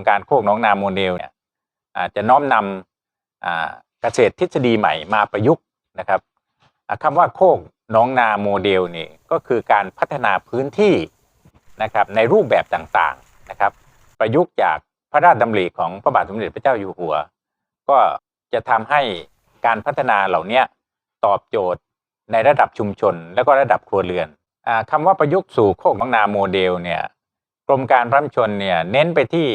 รงการโคกน้องนาโมเดลเนี่ยอาจจะน้อมนำเกษตรทฤษฎีใหม่มาประยุกต์นะครับคำว่าโคกน้องนาโมเดลนี่ก็คือการพัฒนาพื้นที่นะครับในรูปแบบต่างๆนะครับ ประยุกต์จากพระราชดำริของพระบาทสมเด็จพระเจ้าอยู่หัว ก็จะทำให้การพัฒนาเหล่านี้ตอบโจทย์ในระดับชุมชน และก็ระดับครัวเรือนอคำว่าประยุกต์สู่โคกน้องนาโมเดลเนี่ยกรมการพระชนเนี่ยเน้นไปที่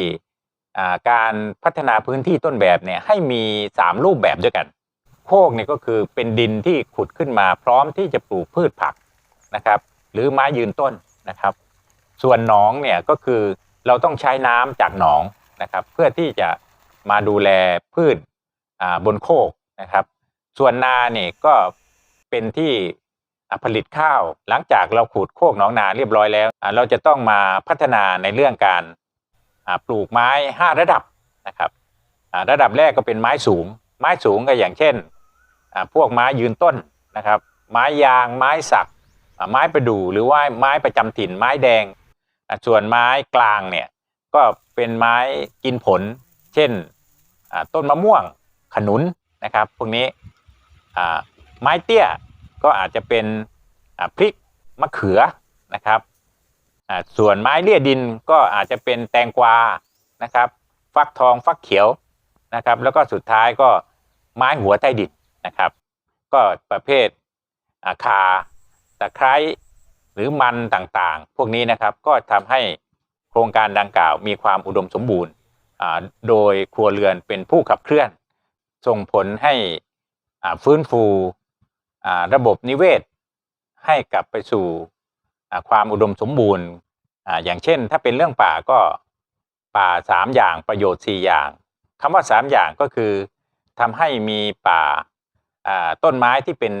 การพัฒนาพื้นที่ต้นแบบเนี่ยให้มี 3 รูปแบบด้วยกันโคกเนี่ยก็คือเป็นดินที่ขุดขึ้นมาพร้อมที่จะปลูกพืชผักนะครับ หรือไม้ยืนต้นนะครับ ส่วนหนองเนี่ยก็คือเราต้องใช้น้ำจากหนองนะครับ เพื่อที่จะมาดูแลพืชบนโคกนะครับ ส่วนนาเนี่ยก็เป็นที่ผลิตข้าว หลังจากเราขุดโคกหนองนาเรียบร้อยแล้ว เราจะต้องมาพัฒนาในเรื่องการ ปลูกไม้ 5 ระดับนะครับระดับแรกก็เป็นไม้สูง ไม้สูงก็อย่างเช่น พวกไม้ยืนต้นนะครับ ไม้ยาง ไม้สัก ไม้ประดู่หรือว่าไม้ประจำถิ่น ไม้แดง ส่วนไม้กลางเนี่ยก็เป็นไม้กินผล เช่นต้นมะม่วงขนุนนะครับพวกนี้ไม้เตี้ยก็อาจจะเป็นพริกมะเขือนะครับ ส่วนไม้เลี่ยดินก็อาจจะเป็นแตงกวานะครับ ฟักทองฟักเขียวนะครับ แล้วก็สุดท้ายก็ไม้หัวใต้ดินนะครับ ก็ประเภทอาคาตะไคร้หรือมันต่างๆ พวกนี้นะครับก็ทำให้โครงการดังกล่าวมีความอุดมสมบูรณ์โดยครัวเรือนเป็นผู้ขับเคลื่อน ส่งผลให้ฟื้นฟูระบบนิเวศ ให้กลับไปสู่ ความอุดมสมบูรณ์อย่างเช่น ถ้าเป็นเรื่องป่าก็ป่าสามอย่างประโยชน์สี่อย่างคำว่าสามอย่างก็คือทำให้มีป่าต้นไม้ที่เป็น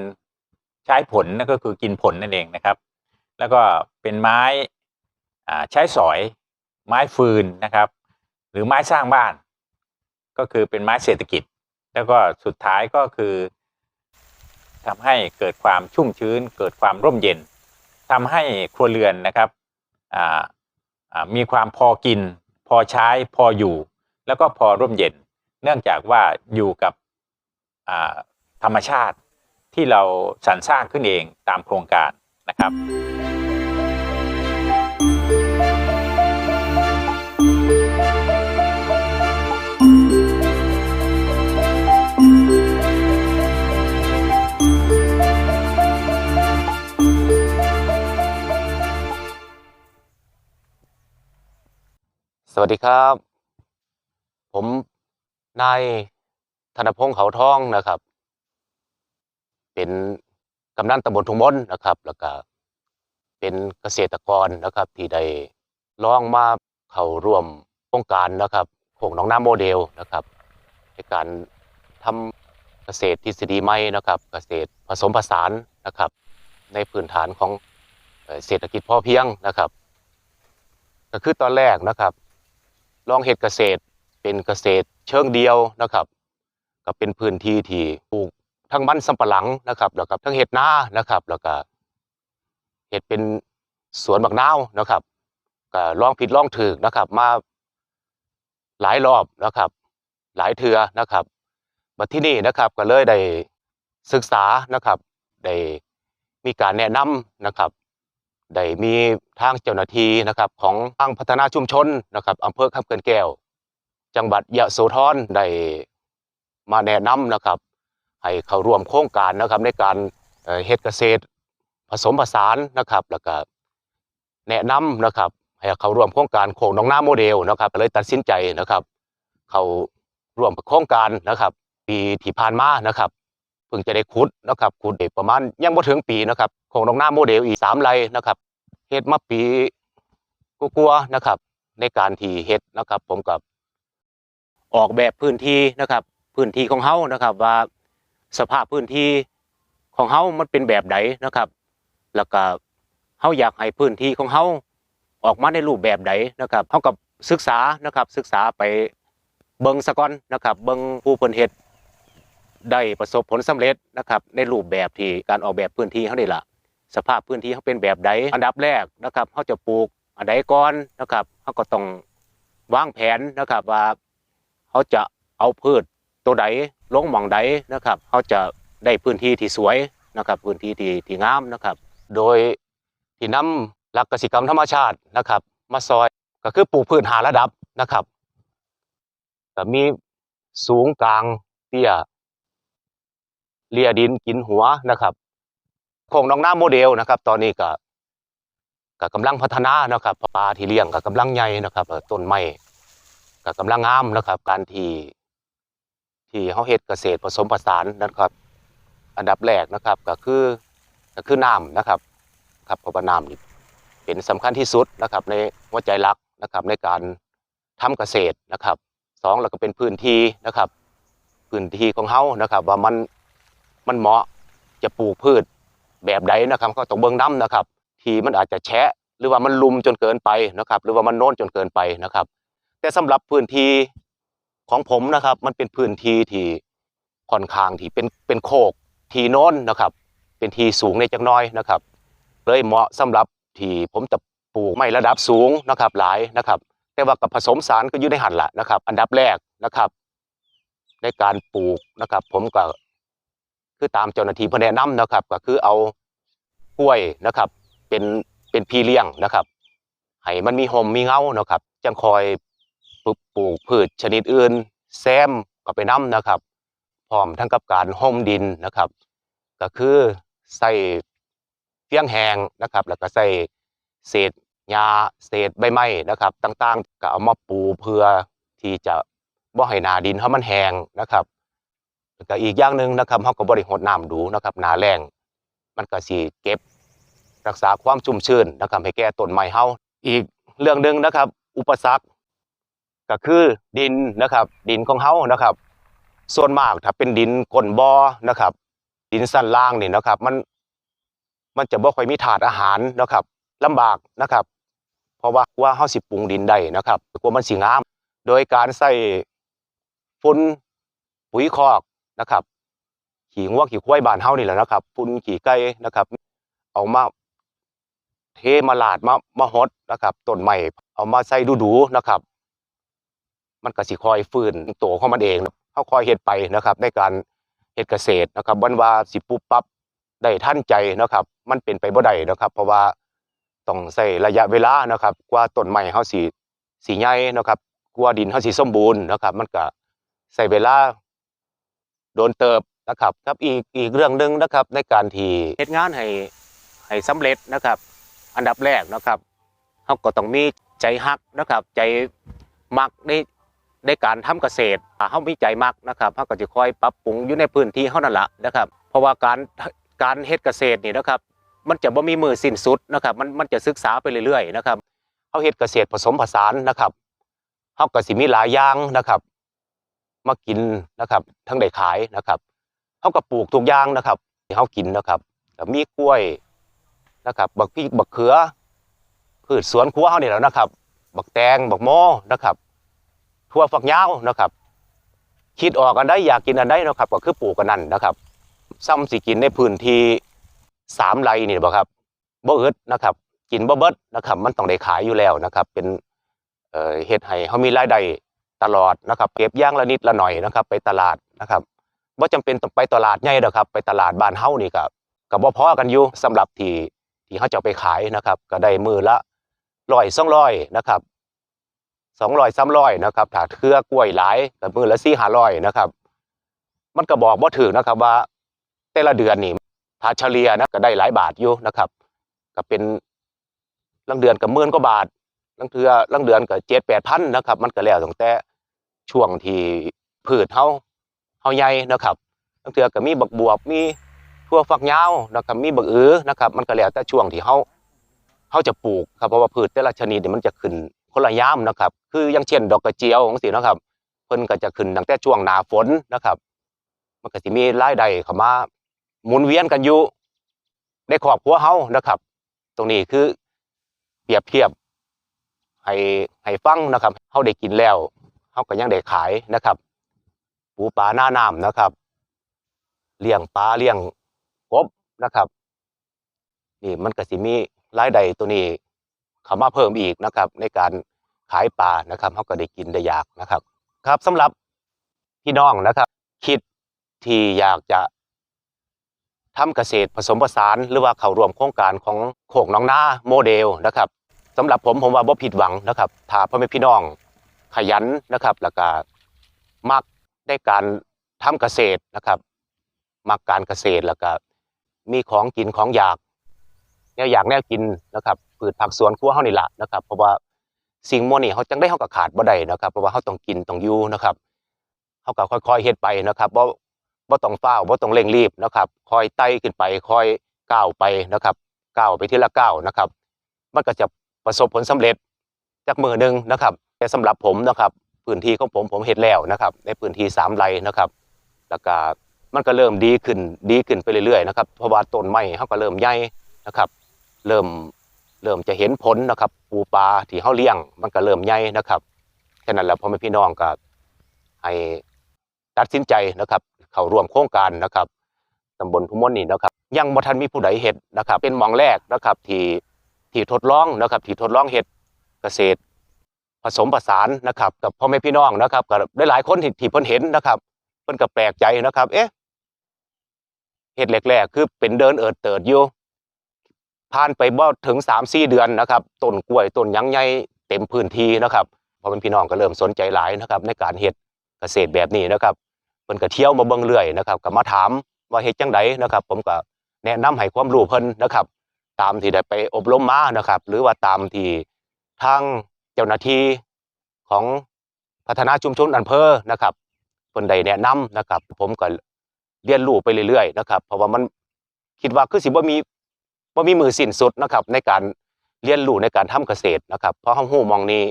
ใช้ผลนั่นก็คือกินผลนั่นเองนะครับ แล้วก็เป็นไม้ใช้สอยไม้ฟืนนะครับ หรือไม้สร้างบ้าน ก็คือเป็นไม้เศรษฐกิจ แล้วก็สุดท้ายก็คือทำให้เกิดความชุ่มชื้น เกิดความร่มเย็น ทำให้ครัวเรือนนะครับมีความพอกิน พอใช้พออยู่ แล้วก็พอร่มเย็น เนื่องจากว่าอยู่กับธรรมชาติที่เราสรรสร้างขึ้นเองตามโครงการนะครับ สวัสดีครับ ผมนายธนพงษ์เขาทองนะครับ เป็นกำนันตำบลทุ่งมนนะครับ แล้วก็เป็นเกษตรกรนะครับ ที่ได้ลองมาเข้าร่วมโครงการนะครับโคกหนองน้ำโมเดลนะครับ ในการทำเกษตรทฤษฎีใหม่นะครับ เกษตรผสมผสานนะครับ ในพื้นฐานของเศรษฐกิจพอเพียงนะครับ ก็คือตอนแรกนะครับ ลองเห็ดเกษตร เป็นเกษตรเชิงเดียวนะครับก็เป็นพื้นที่ที่ปลูกทั้งมันสำปะหลังนะครับแล้วก็ทั้งเห็ดนานะครับ แล้วก็เห็ดเป็นสวนบักนาวนะครับก็ลองผิดลองถูกนะครับ มาหลายรอบนะครับ หลายเทือนะครับมาที่นี่นะครับก็เลยได้ศึกษานะครับได้มีการแนะนำนะครับ ได้มีทางเจ้าหน้าที่นะครับของทางพัฒนาชุมชนนะครับอำเภอคำเกินแก้ว จังหวัดยะโสธรได้มาแนะนำนะครับ ให้เข้าร่วมโครงการนะครับในการเฮ็ดเกษตรผสมผสานนะครับ แล้วก็แนะนำนะครับให้เข้าร่วมโครงการโคกหนองน้าโมเดลนะครับเลยตัดสินใจนะครับ เข้าร่วมโครงการนะครับ ปีที่ผ่านมานะครับเพิ่งจะได้ขุดนะครับขุดได้ประมาณยังบ่ถึงปีนะครับของน้องหน้าโมเดลอีกสามไร่นะครับ เฮ็ดมาปีกลัวนะครับ ในการที่เฮ็ดนะครับ ผมกับออกแบบพื้นที่นะครับ พื้นที่ของเฮานะครับ ว่าสภาพพื้นที่ของเฮามันเป็นแบบใดนะครับ แล้วก็เฮาอยากให้พื้นที่ของเฮาออกมาในรูปแบบใดนะครับเฮากับศึกษานะครับ ศึกษาไปเบิงซะก่อนนะครับ เบิงผู้เพิ่นเฮ็ดได้ประสบผลสำเร็จนะครับ ในรูปแบบที่การออกแบบพื้นที่เขานี่ละ สภาพพื้นที่เขาเป็นแบบใดอันดับแรกนะครับเขาจะปลูกอันใดก่อนนะครับเขาก็ต้องวางแผนนะครับว่าเขาจะเอาพืชตัวใดลงหม่องใดนะครับเขาจะได้พื้นที่ที่สวยนะครับพื้นที่ที่ที่งามนะครับ โดยที่นำหลักเกษตรกรรมธรรมชาตินะครับ มาซอยก็คือปลูกพืชหาระดับนะครับก็มีสูงกลางเตี้ยเลียดินกินหัวนะครับ โครงน้องหน้าโมเดลนะครับ ตอนนี้ก็ก็กำลังพัฒนานะครับปลาที่เลี้ยงก็กำลังใหญ่นะครับต้นไม้ก็กำลังงามนะครับ การที่ที่เฮาเฮ็ดเกษตรผสมผสานนะครับ อันดับแรกนะครับก็คือก็คือน้ำนะครับครับเพราะว่าน้ำนี่เป็นสำคัญที่สุดนะครับ ในหัวใจหลักนะครับ ในการทำเกษตรนะครับสองแล้วก็เป็นพื้นที่นะครับ พื้นที่ของเฮานะครับ ว่ามันมันเหมาะจะปลูกพืช แบบใดนะครับก็ต้องเบิ่งน้ำนะครับ ที่มันอาจจะแฉะหรือว่ามันลุมจนเกินไปนะครับ หรือว่ามันโน้นจนเกินไปนะครับ แต่สำหรับพื้นที่ของผมนะครับ มันเป็นพื้นที่ที่ค่อนข้างที่เป็นเป็นโคกที่โน้นนะครับ เป็นที่สูงในจักน้อยนะครับ เลยเหมาะสำหรับที่ผมจะปลูกไม้ระดับสูงนะครับ หลายนะครับ แต่ว่ากับผสมสารก็อยู่ในหันละนะครับ อันดับแรกนะครับ ในการปลูกนะครับ ผมก็ คือตามเจ้าหน้าที่เพื่นแนะนำนะครับ ก็คือเอากล้วยนะครับ เป็นเป็นพี่เลี้ยงนะครับให้มันมีหอมมีเงานะครับ จังคอยปลูกปลูกพืชชนิดอื่น แซมก็ไปน้ำนะครับ พร้อมทั้งกับการห่มดินนะครับ ก็คือใส่เฟี้ยงแหงนะครับ แล้วก็ใส่เศษหญ้าเศษใบไม้นะครับ ต่างๆ ก็เอามาปูเพื่อที่จะบ่ให้นาดินเขาะมันแห้งนะครับ แล้วก็อีกอย่างหนึ่งนะครับเขาก็บริหดน้ำดูนะครับหนาแรงมันก็สิเก็บ รักษาความชุ่มชื้นนะครับให้แก่ต้นไม้เฮาอีกเรื่องหนึ่งนะครับ อุปสรรคก็คือดินนะครับ ดินของเฮานะครับ ส่วนมากถ้าเป็นดินก้นบ่อนะครับ ดินสั้นล่างนี่นะครับ มันมันจะบ่ค่อยมีถาดอาหารนะครับลำบากนะครับ เพราะว่าว่าเฮาสิปรุงดินได้นะครับกลัวมันสิงาม โดยการใส่ฝุ่นปุ๋ยคอก นะครับ ขี้งัวขี้ควายบานเฮานี่แหละนะครับฝุ่นขี้ไก่นะครับ เอามาเทมาลาดมามาฮดนะครับต้นไม้เอามาใส่ดูๆนะครับ มันก็สิคอยฟื้นตัวของมันเองเฮาคอยเฮ็ดไปนะครับ ในการเฮ็ดเกษตรนะครับวันว่าสิปุ๊บปั๊บได้ทันใจนะครับ มันเป็นไปบ่ได้นะครับ เพราะว่าต้องใช้ระยะเวลานะครับ กว่าต้นไม้เฮาสิสิใหญ่นะครับ กว่าดินเฮาสิสมบูรณ์นะครับ มันก็ใช้เวลา โดนเติบนะครับครับอีกอีกเรื่องหนึ่งนะครับในการที่เฮ็ดงานให้ให้สำเร็จนะครับ อันดับแรกนะครับเฮาก็ต้องมีใจฮักนะครับ ใจมักในในการทำเกษตรถ้าเฮามีใจมักนะครับเฮาก็จะคอยปรับปรุงอยู่ในพื้นที่เฮานั่นแหละนะครับ เพราะว่าการการเฮ็ดเกษตรนี่นะครับ มันจะบ่มีมือสิ้นสุดนะครับ มันมันจะศึกษาไปเรื่อยๆนะครับเฮาเฮ็ดเกษตรผสมผสานนะครับเฮาก็สิมีหลายอย่างนะครับ มากินนะครับ ทั้งได้ขายนะครับเฮาก็ปลูกทุกอย่างนะครับเฮากินนะครับมีกล้วยนะครับ บักพริกบักเขือพืชสวนครัวเฮาเนี่ยแหละนะครับ บักแตงบักโมนะครับทั่วฝักยาวนะครับ คิดออกอันใดอยากกินอันใดนะครับ ก็คือปลูกกันนั่นนะครับ ซ้ำสิกินในพื้นที่สามไร่นี่บ่ครับบ่อึดนะครับ กินบ่เบิดนะครับ มันต้องได้ขายอยู่แล้วนะครับ เป็นเอ่อเฮ็ดให้เฮามีรายได้ ตลอดนะครับเก็บย่างละนิดละหน่อยนะครับ ไปตลาดนะครับบ่าจำเป็นต้องไปตลาดใหญ่ดอกครับ ไปตลาดบ้านเฮานี่ก็ก็บ่พอกันอยู่สำหรับที่ที่เฮาจะไปขายนะครับ ก็ได้มือละ100 200นะครับ200 300นะครับถ้าเครือกล้วยหลายก็มือละ4 500นะครับ มันก็บอกบ่าถึงนะครับว่า แต่ละเดือนนี่ถ้าเฉลี่ยนะก็ได้หลายบาทอยู่นะครับ ก็เป็นลังเดือนกับหมื่นกว่าบาทลังเทือลังเดือนก็เจ็ดแปดพันนะครับ มันก็แล้วตั้งแต่ ช่วงที่พืชเฮาเฮาใหญ่นะครับลังเทือก็มีบักบวบมีทั่วฝักยาวนะครับมีบักอือนะครับ มันก็แล้วแต่ช่วงที่เฮาเฮาจะปลูกครับเพราะว่าพืชแต่ละชนิดนี่มันจะขึ้นคนละยามนะครับ คืออย่างเช่น ดอกกระเจียวจังซี่นะครับเพิ่นก็จะขึ้นตั้งแต่ช่วงหนาฝนนะครับ มันก็สิมีรายได้เข้ามาหมุนเวียนกันอยู่ในครอบครัวเฮานะครับ ตรงนี้คือเปรียบเทียบให้ให้ฟังนะครับเฮาได้กินแล้ว เฮาก็ยังได้ขายนะครับปูปลาหน้าน้ำนะครับ เลี้ยงปลาเลี้ยงกบนะครับนี่มันก็สิมีรายได้ตัวนี้เข้ามาเพิ่มอีกนะครับ ในการขายปลานะครับเขาก็ได้กินได้อยากนะครับ ครับสำหรับพี่น้องนะครับ คิดที่อยากจะทำเกษตรผสมผสานหรือว่าเข้าร่วมโครงการของโคกน้องหน้าโมเดลนะครับสำหรับผมผมว่าบ่ผิดหวังนะครับถ้าพ่อแม่พี่น้อง ขยันนะครับแล้วก็มักได้การทำเกษตรนะครับ มักการเกษตรแล้วก็มีของกินของอยากแนวอยากแนวกินนะครับพืชผักสวนครัวเฮานี่ละนะครับ เพราะว่าสิ่งมวนี้เฮาจังได้เฮาก็ขาดบ่ได้นะครับ เพราะว่าเฮาต้องกินต้องอยู่นะครับเฮาก็ค่อยๆเฮ็ดไปนะครับบ่บ่ต้องฟ้าวบ่ต้องเร่งรีบนะครับคอยไต่ขึ้นไปคอยก้าวไปนะครับก้าวไปทีละก้าวนะครับ มันก็จะประสบผลสำเร็จจากมือหนึ่งนะครับ แต่สำหรับผมนะครับพื้นที่ของผมผมเฮ็ดแล้วนะครับ ในพื้นที่สามไร่นะครับ แล้วก็มันก็เริ่มดีขึ้นดีขึ้นไปเรื่อยๆนะครับเพราะว่าต้นไม้เฮาก็เริ่มใหญ่นะครับ เริ่มเริ่มจะเห็นผลนะครับ ปูปลาที่เขาเลี้ยง มันก็เริ่มใหญ่นะครับฉะนั้นแล้วพ่อแม่พี่น้องก็ให้ตัดสินใจนะครับ เข้าร่วมโครงการนะครับตำบลทุ่มนนี่นะครับ ยังบ่ทันมีผู้ใดเฮ็ดนะครับ เป็นมองแรกนะครับที่ที่ทดลองนะครับ ที่ทดลองเฮ็ดเกษตร ผสมผสานนะครับ กับพ่อแม่พี่น้องนะครับกับหลายๆคนที่ที่เพิ่นเห็นนะครับเพิ่นก็แปลกใจนะครับ เอ๊ะเฮ็ดแรกๆคือเป็นเดินเอิดเติดอยู่ผ่านไปบ่ถึง3 4เดือนนะครับต้นกล้วยต้นยังใหญ่เต็มพื้นที่นะครับพอเป็นพี่น้องก็เริ่มสนใจหลายนะครับ ในการเฮ็ดเกษตรแบบนี้นะครับเพิ่นก็เที่ยวมาเบิ่งเรื่อยนะครับก็มาถามว่าเฮ็ดจังไดนะครับ ผมก็แนะนำให้ความรู้เพิ่นนะครับ ตามที่ได้ไปอบรมมานะครับ หรือว่าตามที่ทาง เจ้าหน้าที่ของพัฒนาชุมชนอำเภอนะครับเพิ่นได้แนะนำนะครับ ผมก็เรียนรู้ไปเรื่อยๆนะครับ เพราะว่ามันคิดว่าคือสิบ่มีว่มีมือสิ้นสุดนะครับ ในการเรียนรู้ในการทำเกษตรนะครับเพราะเฮาฮู้มองนี้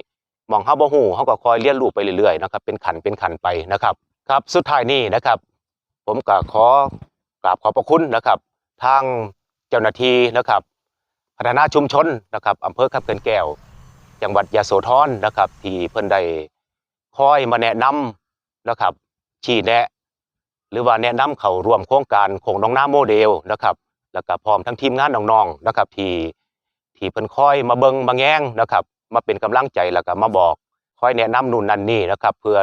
มองเฮาบ่ฮู้เฮาก็คอยเรียนรู้ไปเรื่อยๆนะครับ เป็นขันเป็นขันไปนะครับ ครับสุดท้ายนี้นะครับ ผมก็ขอกราบขอบพระคุณนะครับ ทางเจ้าหน้าที่นะครับ พัฒนาชุมชนนะครับอำเภอคับเกินแก้ว จังหวัดยะโสธรนะครับ ที่เพิ่นได้คอยมาแนะนำนะครับชี้แนะ หรือว่าแนะนำเขาร่วมโครงการโคงน้องน้าโมเดลนะครับ แล้วก็พร้อมทั้งทีมงานน้องๆนะครับ ที่ที่เพิ่นคอยมาเบิงมาแง้งนะครับ มาเป็นกำลังใจแล้วก็มาบอกคอยแนะนำนู่นนั่นนี่นะครับ เพื่อ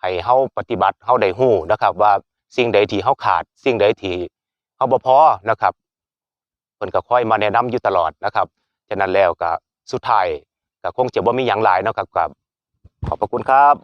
ให้เฮาปฏิบัติเฮาได้ฮู้นะครับ ว่าสิ่งใดที่เฮาขาด สิ่งใดที่เฮาบ่พอนะครับเพิ่นก็คอยมาแนะนำอยู่ตลอดนะครับฉะนั้นแล้วก็สุดท้าย ก็คงจะบ่มีอย่างหลายเนาะครับกับ ขอบพระคุณครับ